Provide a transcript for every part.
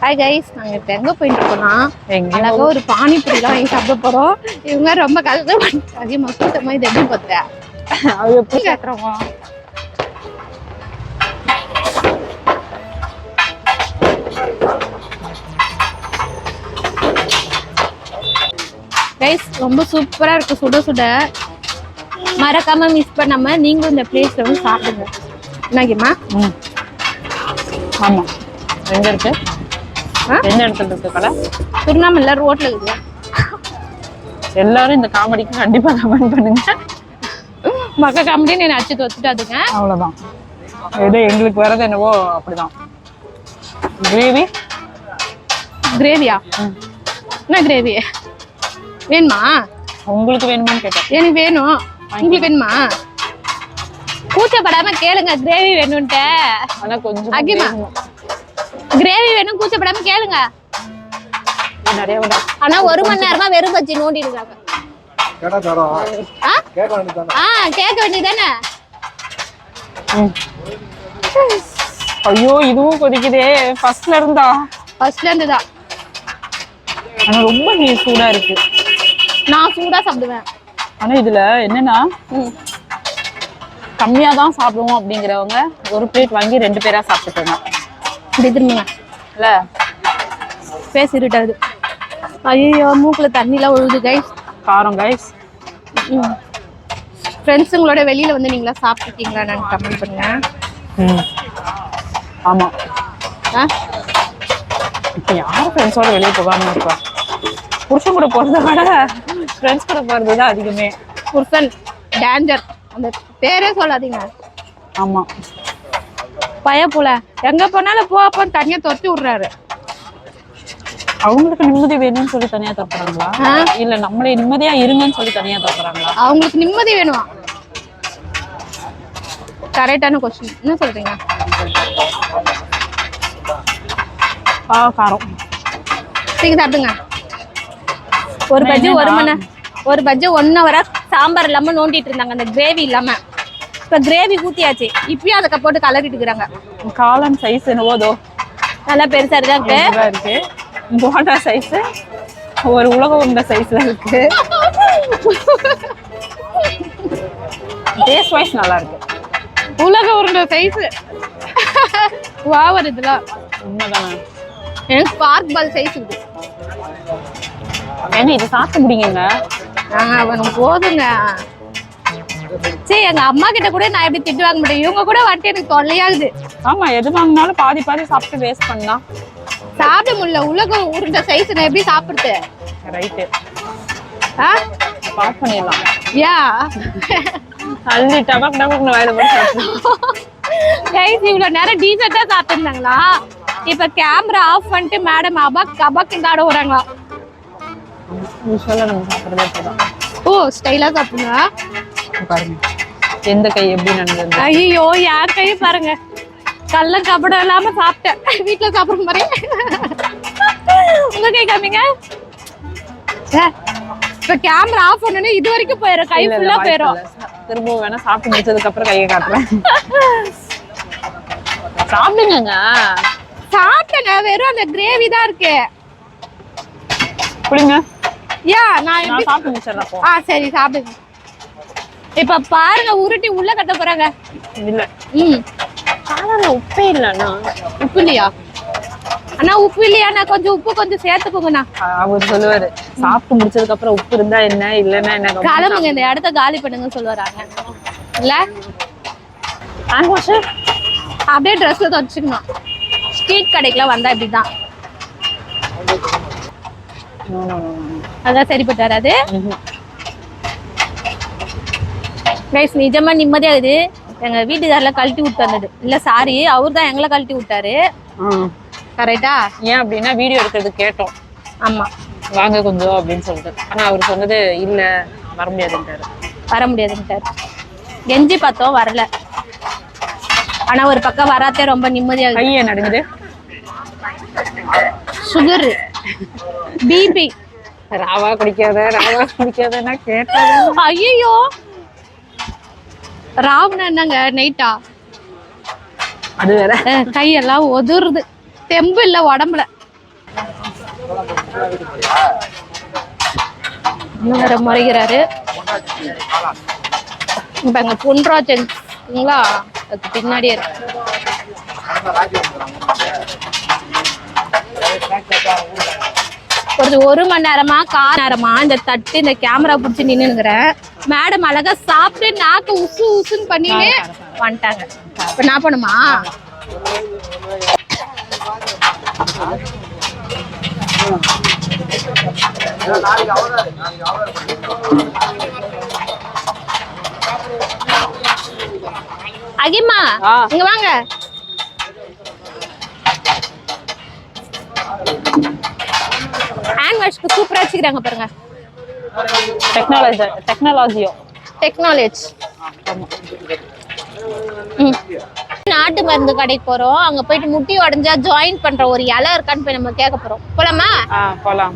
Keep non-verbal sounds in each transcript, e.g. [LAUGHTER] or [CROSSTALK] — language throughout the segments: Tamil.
ஹாய் கைஸ் நாங்க இப்ப எங்க போயிட்டு இருக்கோம்னா எங்கேயும் அழகா ஒரு பானிபூரி தான் வாங்கி சாப்பிட போறோம். இவங்க ரொம்ப கஷ்டம் அதிகமா கூட்டமா இது எப்படி பார்த்தேன் அது எப்படி கேக்குறோமா கைஸ் ரொம்ப சூப்பரா இருக்கு. சுட சுட. மறக்காம மிஸ் பண்ணாம நீங்களும் இந்த பிளேஸ்ல வந்து சாப்பிடுங்க. என்னங்கம்மா ம். ஆமா. எங்க இருக்கு? எந்த இடத்துல இருக்கு கடை? திருவண்ணாமலை ரோட்ல இருக்குது எல்லாரும் இந்த காமெடிக்கு கண்டிப்பா கமெண்ட் பண்ணுங்க. மக்க காமெடி நான் அடிச்சு தொத்துட்டாதுங்க அவ்வளவுதான். ஏதோ எங்களுக்கு வரது என்னவோ அப்படிதான். கிரேவி கிரேவியா என்ன கிரேவி வேணுமா? உங்களுக்கு வேணுமான்னு கேட்டேன். எனக்கு வேணும். உங்களுக்கு வேணுமா? கூச்சப்படாம கேளுங்க கிரேவி வேணும்ட்டு ஆனா கொஞ்சம் அகிமா. கிரேவி வேணும் கூச்சப்படாம கேளுங்க. ஆனா ஒரு மணி நேரமா வெறும் பச்சி நோண்டி இருக்காங்க ஆ? கேட்க வேண்டியதானே. ஐயோ இதுவும் கொதிக்குதே. ஃபர்ஸ்ட்ல இருந்தா. ஃபர்ஸ்ட்ல இருந்து தான் ஆனா ரொம்ப நீ சூடா இருக்கு. நான் சூடா சாப்பிடுவேன். ஆனா இதுல என்னன்னா ம். கம்மியா தான் சாப்பிடுவோம் அப்படிங்கிறவங்க ஒரு பிளேட் வாங்கி ரெண்டு பேரா சாப்பிட்டுக்கோங்க. இப்படி திரும்புங்க இல்ல. பேசி இருட்டாது ஐயோ மூக்குல தண்ணிலாம் ஒழுகுது கைஸ் காரம் கைஸ் ஃப்ரெண்ட்ஸுங்களோட வெளியில வந்து நீங்களா சாப்பிட்டுருக்கீங்களா நான் கமெண்ட் பண்ணுங்க. ஆமா. ஆ? இப்ப யாரும் ஃப்ரெண்ட்ஸோட வெளியே போகாம இருப்பா? புருஷன் கூட போறத விட ஃப்ரெண்ட்ஸ் கூட போறது தான் அதிகமே. புருஷன் டேஞ்சர் அந்த பேரே சொல்லாதீங்க. ஆமா. பய போல எங்க போனாலும் போ அப்போ தனியா தொத்தி விடுறாரு. அவங்களுக்கு நிம்மதி வேணும்னு சொல்லி தனியா தப்புறாங்களா ஆ? இல்ல நம்மளே நிம்மதியா இருங்கன்னு சொல்லி தனியா தப்புறாங்களா அவங்களுக்கு நிம்மதி வேணும்? கரெக்டான கொஸ்டின் என்ன சொல்றீங்க? காரம். சீக்கிரம் சாப்பிடுங்க. ஒரு பஜ்ஜி ஒரு மணி ஒரு பஜ்ஜி ஒன் ஹவரா சாம்பார் இல்லாம நோண்டிட்டு இருந்தாங்க. அந்த கிரேவி இல்லாம. இப்ப கிரேவி ஊத்தியாச்சு. இப்பயும் அதை போட்டு கலரிட்டு இருக்கிறாங்க. காளான் சைஸ் என்னவோதோ நல்லா பெருசா இருக்கு இருக்கு? போண்டா சைஸ் ஒரு உலக உண்ட சைஸ்ல இருக்கு. டேஸ்ட் வைஸ் நல்லா இருக்கு. உலக உருண்டை சைஸ் வாவர் இதெல்லாம் உண்மைதானே? எனக்கு பார்க் பால் சைஸ் இது ஏங்க இதை சாப்பிட்டு முடியுங்க அவங்க போதுங்க. சரி எங்க அம்மா கிட்ட கூட நான் எப்படி திட்டு வாங்க முடியும்? இவங்க கூட வந்துட்டு எனக்கு தொல்லையாகுது. ஆமா எது வாங்கினாலும் பாதி பாதி சாப்பிட்டு வேஸ்ட் பண்ணலாம் சாப்பிட முடியல. உலக உருண்டை சைஸ் நான் எப்படி சாப்பிடுறது? ரைட்டு ஆ? பாஸ் பண்ணிடலாம். யா? அள்ளி டபக் டபக்னு வாயில போட்டு. கைஸ் இவ்வளவு நேரம் டீசெண்டா சாப்பிட்டுருந்தாங்களா? இப்ப கேமரா ஆஃப் பண்ணிட்டு மேடம் அபாக் கபாக் இந்த ஆட வராங்களா ஓ ஸ்டைலா சாப்பிடுங்க. பாருங்க எந்த கை எப்படி நடந்தது? ஐயோ யார் கை பாருங்க. கள்ள கபடம் இல்லாம சாப்பிட்டேன். வீட்டுல சாப்பிடுற மாதிரி உங்க கை காமிங்க. இப்ப கேமரா ஆஃப் பண்ணனே இது வரைக்கும் போயிடும் கை ஃபுல்லா போயிடும். திரும்பவும் வேணா சாப்பிட்டு முடிச்சதுக்கு அப்புறம் கையை காட்டுறேன். சாப்பிடுங்க சாப்பிட்டேங்க வெறும் அந்த கிரேவி தான் இருக்கு. குடிங்க யா நான் சாப்பிட்டு முடிச்சிடறேன் ஆ சரி சாப்பிடுங்க. இப்ப பாருங்க உருட்டி உள்ள கட்ட போறாங்க. இல்ல. ம். காளான்ல உப்பே இல்லைண்ணா உப்பு இல்லையா? அண்ணா உப்பு இல்லையாண்ணா கொஞ்சம் உப்பு கொஞ்சம் சேர்த்துக்கோங்கண்ணா. அவர் சொல்லுவாரு சாப்பிட்டு முடிச்சதுக்கு அப்புறம் உப்பு இருந்தா என்ன இல்லைன்னா என்ன? கிளம்புங்க இந்த இடத்த காலி பண்ணுங்க சொல்லுவாராங்க இல்ல? ஹேண்ட் வாஷ் அப்படியே ட்ரெஸ்ல துவச்சுக்கணும் ஸ்ட்ரீட் கடைக்கெல்லாம் வந்தா இப்படிதான். அதான் சரிப்பட்டு வராது கைஸ் நிஜமா நிம்மதியாகுது எங்க வீட்டுக்காரில் கழட்டி விட்டு வந்தது. இல்ல சாரி அவர் தான் எங்களை கழட்டி விட்டாரு. கரெக்டா ஏன் அப்படின்னா வீடியோ எடுக்கிறது கேட்டோம். ஆமா. வாங்க கொஞ்சம் அப்படின்னு சொல்லிட்டு ஆனா அவர் சொன்னது இல்ல வர முடியாதுன்றாரு வர முடியாதுன்ட்டாரு. கெஞ்சி பார்த்தோம் வரல. ஆனா ஒரு பக்கம் வராதே ரொம்ப நிம்மதியாகுது கையை நடுங்குது சுகர் பிபி ராவா குடிக்காத ராவா குடிக்காதன்னா கேட்டாத ஐயோ ராவண என்னங்க நைட்டா? அது வேற. கையெல்லாம் உதிருது தெம்பு இல்ல உடம்புல. வேற முறைகிறாரு. இப்ப எங்க பொன்ராஜன்ங்களா அதுக்கு பின்னாடியே இருக்கு. ஒரு ஒரு மணி நேரமா கால் நேரமா இந்த தட்டு இந்த கேமரா பிடிச்சி நின்னுங்கிறேன் மேடம் அழகா சாப்பிட்டு நாக்கு உசு உசுன்னு பண்ணிட்டு வந்துட்டாங்க. இப்ப நான் பண்ணுமா அகிமா. இங்க வாங்க. ஹேண்ட் வாஷ்க்கு சூப்பரா வச்சுக்கிறாங்க பாருங்க. டெக்னாலஜி டெக்னாலஜியோ டெக்னாலஜி நாட்டு மருந்து கடைக்கு போறோம். அங்க போயிட்டு முட்டி உடைஞ்சா ஜாயின் பண்ற ஒரு இலை இருக்கான்னு போய் நம்ம கேட்க போறோம். போலாமா? போலாம்.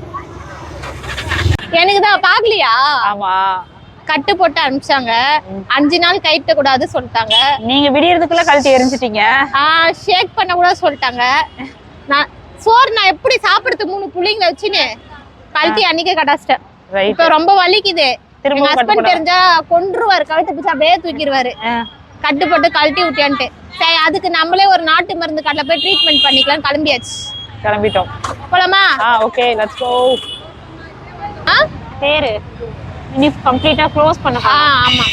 எனக்கு தான் பாக்கலையா? ஆமா. கட்டு போட்டு அனுப்பிச்சாங்க. அஞ்சு நாள் கைட்ட கூடாது சொல்லிட்டாங்க. நீங்க விடியறதுக்குள்ள கழட்டி எரிஞ்சிட்டீங்க? ஆஹ் ஷேக் பண்ண கூட சொல்லிட்டாங்க. நான் சோறு நான் எப்படி சாப்பிடுறது? மூணு புள்ளிங்களை வச்சுன்னு கழட்டி அன்னைக்கே கடாச்சிட்டேன். இப்ப ரொம்ப வலிக்குது. திரும்ப ஹஸ்பண்ட் தெரிஞ்சா கொன்றுவாரு கழுத்து பிடிச்சா அப்படியே தூக்கிடுவாரு. கட்டு போட்டு கழட்டி விட்டியான்ட்டு சரி அதுக்கு நம்மளே ஒரு நாட்டு மருந்து கடையில போய் ட்ரீட்மெண்ட் பண்ணிக்கலாம் கிளம்பியாச்சு. கிளம்பிட்டோம். போலாமா? ஆ ஓகே லெட்ஸ் கோ ஆ? பேரு. இனி கம்ப்ளீட்டா க்ளோஸ் பண்ண ஆ ஆமா.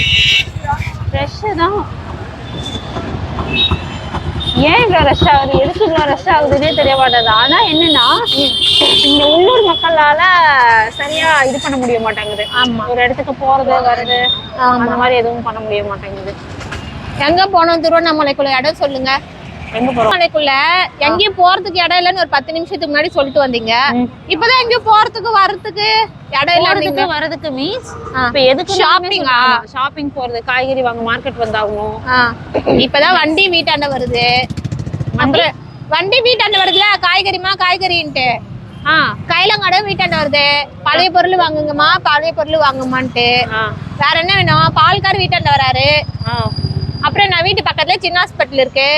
ஃப்ரெஷ் தான். ஏன் இவ்வளோ ரஷ் ஆகுது எதுக்கு இவ்வளோ ரஷ் ஆகுதுன்னே தெரிய மாட்டேது ஆனா என்னன்னா இந்த உள்ளூர் மக்களால சரியா இது பண்ண முடிய மாட்டேங்குது. ஆமா. ஒரு இடத்துக்கு போறது வர்றது. அந்த மாதிரி எதுவும் பண்ண முடிய மாட்டேங்குது. எங்க போனோம் திருவண்ணாமலைக்குள்ள இடம் சொல்லுங்க. திருவண்ணாமலைக்குள்ள எங்கேயும் போறதுக்கு இடம் இல்லைன்னு ஒரு பத்து நிமிஷத்துக்கு முன்னாடி சொல்லிட்டு வந்தீங்க. இப்பதான் எங்கேயும் போறதுக்கு வர்றதுக்கு இடம் இல்ல போறதுக்கு வரதுக்கு மீன்ஸ். இப்ப எதுக்கு Shopping-ஆ? ஷாப்பிங் போறது காய்கறி வாங்க மார்க்கெட் வந்தாகணும். இப்பதான் வண்டி வீட்டாண்ட வருது. அப்புறம் வண்டி வீட்டாண்ட வருதுல காய்கறிமா காய்கறின்ட்டு. ஆ. கைலங்கடை வீட்டாண்ட வருது. பழைய பொருள் வாங்குங்கம்மா பழைய பொருள் வாங்குமான்ட்டு வேற என்ன வேணும்? பால்கார் வீட்டாண்ட வராரு. அப்புறம் நான் வீட்டு பக்கத்துல சின்ன ஹாஸ்பிட்டல் இருக்கு.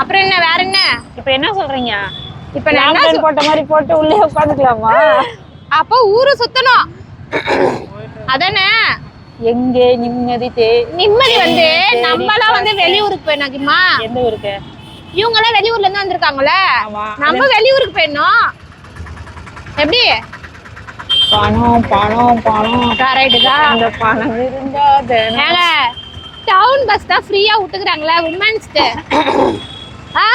அப்புறம் என்ன வேற என்ன? இப்ப என்ன சொல்றீங்க? இப்ப நான் போட்ட மாதிரி போட்டு உள்ளே உட்காந்துக்கலாமா? அப்போ ஊரு சுத்தணும். அதானே? எங்கே நிம்மதி தே நிம்மதி வந்து நம்மளாம் வந்து வெளியூருக்கு போயினாக்கிமா எந்த ஊருக்கு? இவங்க எல்லாம் வெளியூர்ல இருந்து வந்திருக்காங்கல்ல? நம்ம வெளியூருக்கு போயிடணும். எப்படி? பணம் பணம் பணம். கரெக்டு தான். அந்த பணம் இருந்தா டவுன் பஸ் தான் ஃப்ரீயா விட்டுக்கிறாங்களே உமன்ஸ்க்கு ஆ?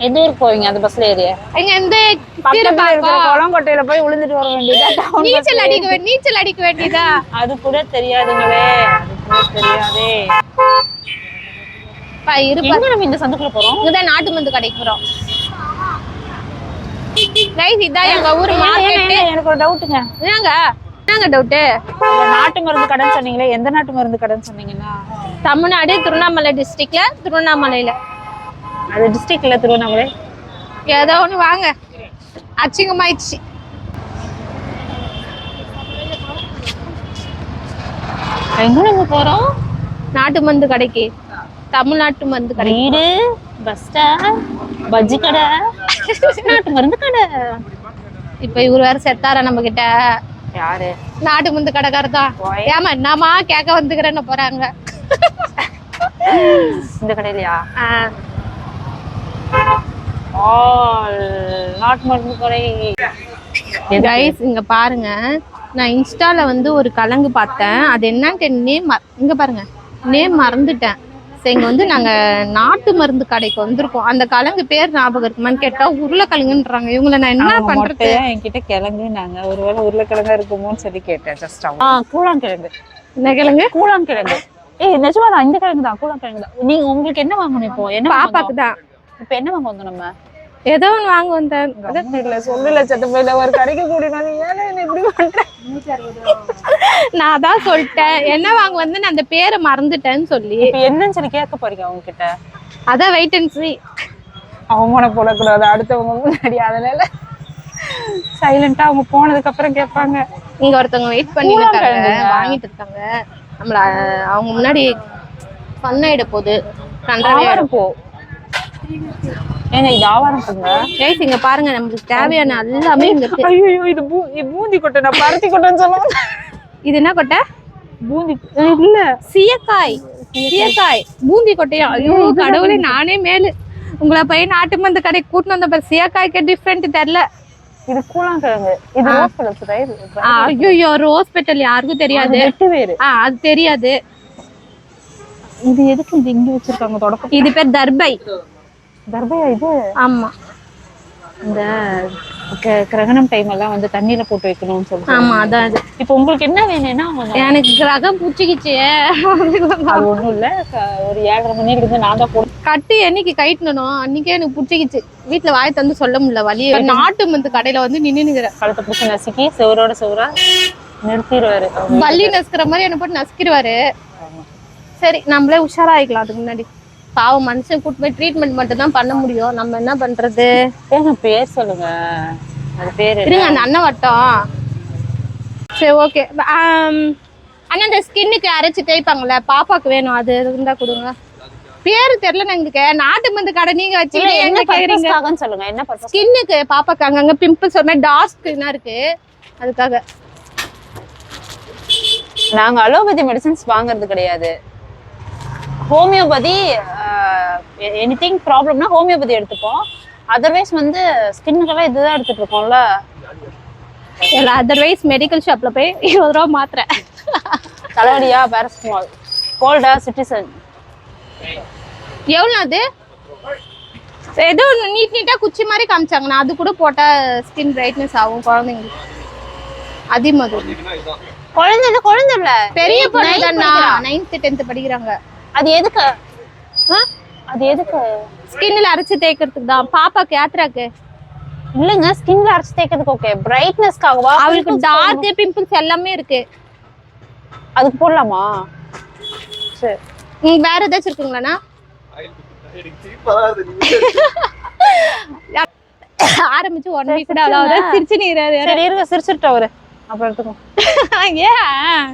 எந்த ஊருக்கு போவீங்க? அந்த பஸ்ல பக்கத்துல இருக்கிற கீழ்பாக்கம். குளங்கொட்டையில போய் விழுந்துட்டு வர வேண்டியதா? [LAUGHS] நீச்சல் அடிக்க நீச்சல் அடிக்க வேண்டியதா? அது கூட தெரியாதுங்களே. அது கூட தெரியாதே. இருப்பா எங்க நம்ம இந்த சந்துக்குள்ள போறோம்? இங்கதான் நாட்டு மருந்து கடைக்கு போறோம். கைஸ் இதான் எங்க ஊர் மார்க்கெட் எனக்கு ஒரு டவுட்டுங்க என்னங்க? என்னங்க டவுட்டு நாட்டு மருந்து கடைன்னு சொன்னீங்களே எந்த நாட்டு மருந்து கடைன்னு சொன்னீங்கன்னா? தமிழ்நாடு திருவண்ணாமலை டிஸ்ட்ரிக்ட்ல திருவண்ணாமலையில. அது டிஸ்ட்ரிக்ட்ல திருவண்ணாமலை? ஏதோ ஒண்ணு வாங்க. அச்சிங்கமாயிடுச்சு. எங்க நம்ம போறோம்? நாட்டு மருந்து கடைக்கு. தமிழ்நாட்டு மருந்து கடை வீடு பஸ் ஸ்டாண்ட் பஜ்ஜி கடை. நாட்டு மருந்து கடை. இப்ப இவர் வேற செத்தாரா நம்ம கிட்ட யாரு? நாட்டு மருந்து கடைக்காரர் தான்? ஏமா என்னமா கேட்க வந்துக்கிறேன்னு போறாங்க. இந்த கடையிலயா? ஆ, ஆல் நாட்டு மருந்து கடை guys இங்க பாருங்க. நான் இன்ஸ்டால வந்து ஒரு கலங்கு பார்த்தேன். அது என்னன்ட்டு நேம் இங்க பாருங்க. நேம் மறந்துட்டேன். சரி இங்க வந்து நாங்க நாட்டு மருந்து கடைக்கு வந்திருக்கோம். அந்த கலங்கு பேர் ஞாபகம் இருக்குமான்னு கேட்டா உருளைக்கிழங்குன்றாங்க. இவங்கள நான் என்ன பண்றது? என்கிட்ட கிழங்கு நாங்க ஒருவேளை உருளைக்கிழங்கா இருக்குமோன்னு சொல்லி கேட்டேன் ஜஸ்ட் ஆ கூழாங்கிழங்கு. என்ன கிழங்கு? கூழாங்கிழங்கு. ஏய் நிஜமா தான் இந்த கிழங்கு தான் கூழாங்கிழங்கு தான். நீங்க உங்களுக்கு என்ன வாங்கணும் இப்போ? என்ன பாப்பாக்கு? தான். இப்போ என்ன வாங்க வந்தோம் நம்ம? ஏதோ ஒன்று வாங்க வந்தேன். இல்ல சொல்லல சட்டப்பையில ஒரு கடைக்கு கூடினாலும் ஏன்னா என்ன இப்படி பண்றேன் நான் அதான் சொல்லிட்டேன். என்ன வாங்க வந்து நான் அந்த பேரை மறந்துட்டேன்னு சொல்லி. என்னன்னு சொல்லி கேட்க போறீங்க அவங்க கிட்ட அதான் வெயிட் அண்ட் சி அவமான போடக்கூடாது அடுத்தவங்க முன்னாடி. அதனால சைலண்டா அவங்க போனதுக்கு அப்புறம் கேட்பாங்க. இங்க ஒருத்தவங்க வெயிட் பண்ணிட்டு இருக்காங்க? வாங்கிட்டு இருக்காங்க. நம்மள அவங்க முன்னாடி பண்ண போகுது. கண்டாவே ஆவாரம் போ. ஏங்க ஆவாரத்துங்க கைஸ் இங்க பாருங்க நமக்கு தேவையான எல்லாமே இங்க இருக்கு. ஐயோ இது பூந்தி கொட்டை நான் பருத்தி கொட்டைன்னு சொல்லுவேன். இது என்ன கொட்டை? பூந்தி இல்ல. சீயக்காய். சீயக்காய். பூந்தி கொட்டையா? ஐயோ கடவுளே நானே மேலு. உங்களை போய் நாட்டு மருந்து கடைக்கு வந்த பாரு சீயக்காய்க்கு டிஃப்ரெண்ட் தெரியல. இது கூழாங்கிழங்கு. இது ரோஸ் ரைட் ஐயோ ரோஸ் பெட்டல் யாருக்கும் தெரியாது. அது தெரியாது. இது எதுக்கு இங்க வச்சிருக்காங்க தொடக்கம் இது பேர் தர்பை. தர்பையா இது? ஆமா. இந்த கிரகணம் டைம் எல்லாம் வந்து தண்ணியில போட்டு வைக்கணும்னு சொல்லுவாங்க ஆமா அதான் அது. இப்போ உங்களுக்கு என்ன வேணும்னா எனக்கு கிரகம் பூச்சிக்கிச்சு. அது ஒண்ணும் இல்ல. ஒரு ஏழரை மணி இருந்து நான் தான் போட்டு கட்டு என்னைக்கு கைட்டணும் அன்னைக்கே எனக்கு பிடிச்சிக்கிச்சு வீட்டுல வாய் தந்து சொல்ல முடியல வழி நாட்டு மருந்து கடையில வந்து நின்னு நிக்கிறேன் கழுத்தை பிடிச்சி நசுக்கி செவரோட செவரா நிறுத்திடுவாரு. பள்ளி நசுக்கிற மாதிரி என்ன போட்டு நசுக்கிடுவாரு சரி நம்மளே உஷாராயிக்கலாம் அதுக்கு முன்னாடி. பாவம் மனுஷன் கூட்டு போய் ட்ரீட்மெண்ட் மட்டும் தான் பண்ண முடியும். நம்ம என்ன பண்றது? ஏங்க பேர் சொல்லுங்க. அது பேரு? இருங்க அந்த அண்ணன் வட்டம் சரி ஓகே அண்ணா இந்த ஸ்கின்னுக்கு அரைச்சு தேய்ப்பாங்கல்ல பாப்பாக்கு வேணும் அது இருந்தா கொடுங்க. பேரு தெரியல எங்களுக்கு நாட்டு மருந்து கடை நீங்க இல்ல, வச்சு என்ன எங்க கேக்குறீங்க? சொல்லுங்க என்ன ஸ்கின்னுக்கு பாப்பாக்கு அங்கங்க பிம்பிள்ஸ் ஒரு மாதிரி டார்க் ஸ்கின்னா இருக்கு. அதுக்காக. நாங்க அலோபதி மெடிசன்ஸ் வாங்குறது கிடையாது. ஹோமியோபதி எனிதிங் ப்ராப்ளம்னா ஹோமியோபதி எடுத்துப்போம். அதர்வைஸ் வந்து ஸ்கின்னுக்கெல்லாம் இதுதான் எடுத்துட்டு இருக்கோம்ல. அதர்வைஸ் மெடிக்கல் ஷாப்ல போய் இருபது ரூபா மாத்திரை தலைவலியா பேரஸ்டமால் கோல்டா சிட்டிசன் எவ்வளோ அது? ஏதோ நீட் நீட்டா குச்சி மாதிரி காமிச்சாங்க. நான் அது கூட போட்டா ஸ்கின் பிரைட்னஸ் ஆகும் குழந்தைங்களுக்கு. அதிமது குழந்தை குழந்தை இல்ல. பெரிய பொண்ணு தான் படிக்கிறா. நைன்த் டென்த் படிக்கிறாங்க. அது எதுக்கு? அது எதுக்கு? ஸ்கின்ல அரைச்சு தேய்க்கிறதுக்கு தான். பாப்பாக்கு யாத்ராக்கு? இல்லங்க ஸ்கின்ல அரைச்சு தேய்க்கிறதுக்கு ஓகே பிரைட்னஸ்க்காகவா அவளுக்கு டார்க் பிம்பிள்ஸ் எல்லாமே இருக்கு. அதுக்கு போடலாமா? சரி. உங்களுக்கு வேற ஏதாச்சும் இருக்குங்களாண்ணா. நீங்க [LAUGHS] ஆரம்பிச்சு ஒன் வீக் கூட அதாவது சிரிச்சு நீராரு சரி இருங்க சிரிச்சிட்டு அவரு. அப்புறம் எடுத்துக்கோ [LAUGHS] ஏன்?